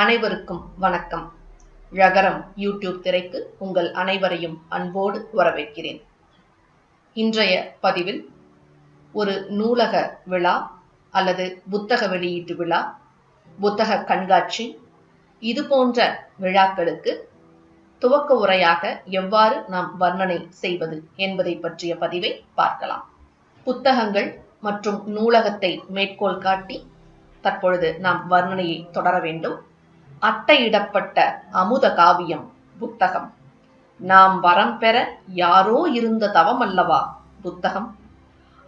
அனைவருக்கும் வணக்கம். ழகரம் யூடியூப் திரைக்கு உங்கள் அனைவரையும் அன்போடு வரவேற்கிறேன். இன்றைய பதிவில் ஒரு நூலக விழா அல்லது புத்தக வெளியீட்டு விழா புத்தக கண்காட்சி இது போன்ற விழாக்களுக்கு துவக்க உரையாக எவ்வாறு நாம் வர்ணனை செய்வது என்பதை பற்றிய பதிவை பார்க்கலாம். புத்தகங்கள் மற்றும் நூலகத்தை மேற்கோள் காட்டி தற்பொழுது நாம் வர்ணனையை தொடர வேண்டும். அட்டையிடப்பட்ட அமுத காவியம் புத்தகம். நாம் வரம் பெற யாரோ இருந்த தவம் அல்லவா புத்தகம்.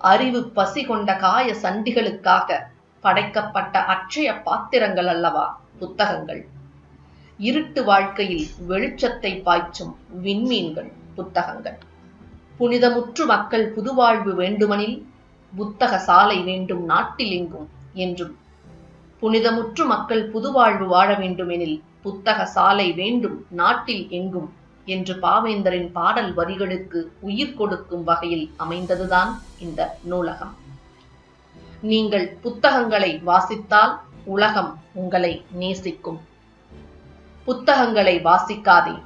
அறிவு பசி கொண்ட காய சண்டிகளுக்காக படைக்கப்பட்ட அட்சய பாத்திரங்கள் அல்லவா புத்தகங்கள். இருட்டு வாழ்க்கையில் வெளிச்சத்தை பாய்ச்சும் விண்மீன்கள் புத்தகங்கள். புனிதமுற்று மக்கள் புதுவாழ்வு வேண்டுமெனில் புத்தக சாலை வேண்டும் நாட்டில் எங்கும் என்றும் புனிதமுற்று மக்கள் புதுவாழ்வு வாழ வேண்டுமெனில் புத்தக சாலை வேண்டும் நாட்டில் எங்கும் என்று பாவேந்தரின் பாடல் வரிகளுக்கு உயிர் கொடுக்கும் வகையில் அமைந்ததுதான் இந்த நூலகம். நீங்கள் புத்தகங்களை வாசித்தால் உலகம் உங்களை நேசிக்கும். புத்தகங்களை வாசிக்காதே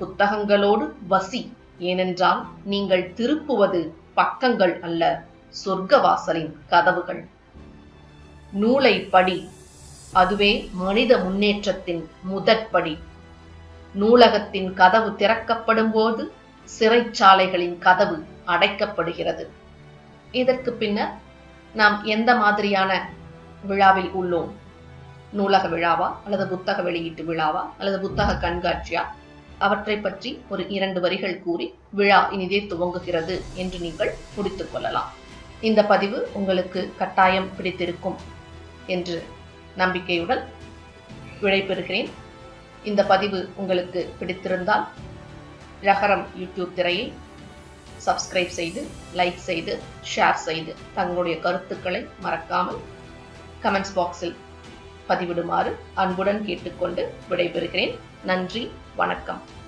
புத்தகங்களோடு வசி ஏனென்றால் நீங்கள் திருப்புவது பக்கங்கள் அல்ல சொர்க்கவாசலின் கதவுகள். நூலை படி அதுவே மனித முன்னேற்றத்தின் முதற்படி. நூலகத்தின் கதவு திறக்கப்படும் போது சிறைச்சாலைகளின் கதவு அடைக்கப்படுகிறது. இதற்கு பின்னர் நாம் எந்த மாதிரியான விழாவில் உள்ளோம்? நூலக விழாவா? அல்லது புத்தக வெளியீட்டு விழாவா? அல்லது புத்தக கண்காட்சியா? அவற்றை பற்றி ஒரு இரண்டு வரிகள் கூறி விழா இனிதே துவங்குகிறது என்று நீங்கள் முடித்துக் கொள்ளலாம். இந்த பதிவு உங்களுக்கு கட்டாயம் பிடித்திருக்கும் என்று நம்பிக்கையுடன் விடைபெறுகிறேன். இந்த பதிவு உங்களுக்கு பிடித்திருந்தால் ரகரம் யூடியூப் திரையை சப்ஸ்கிரைப் செய்து லைக் செய்து ஷேர் செய்து தங்களுடைய கருத்துக்களை மறக்காமல் கமெண்ட்ஸ் பாக்ஸில் பதிவிடுமாறு அன்புடன் கேட்டுக்கொண்டு விடைபெறுகிறேன். நன்றி வணக்கம்.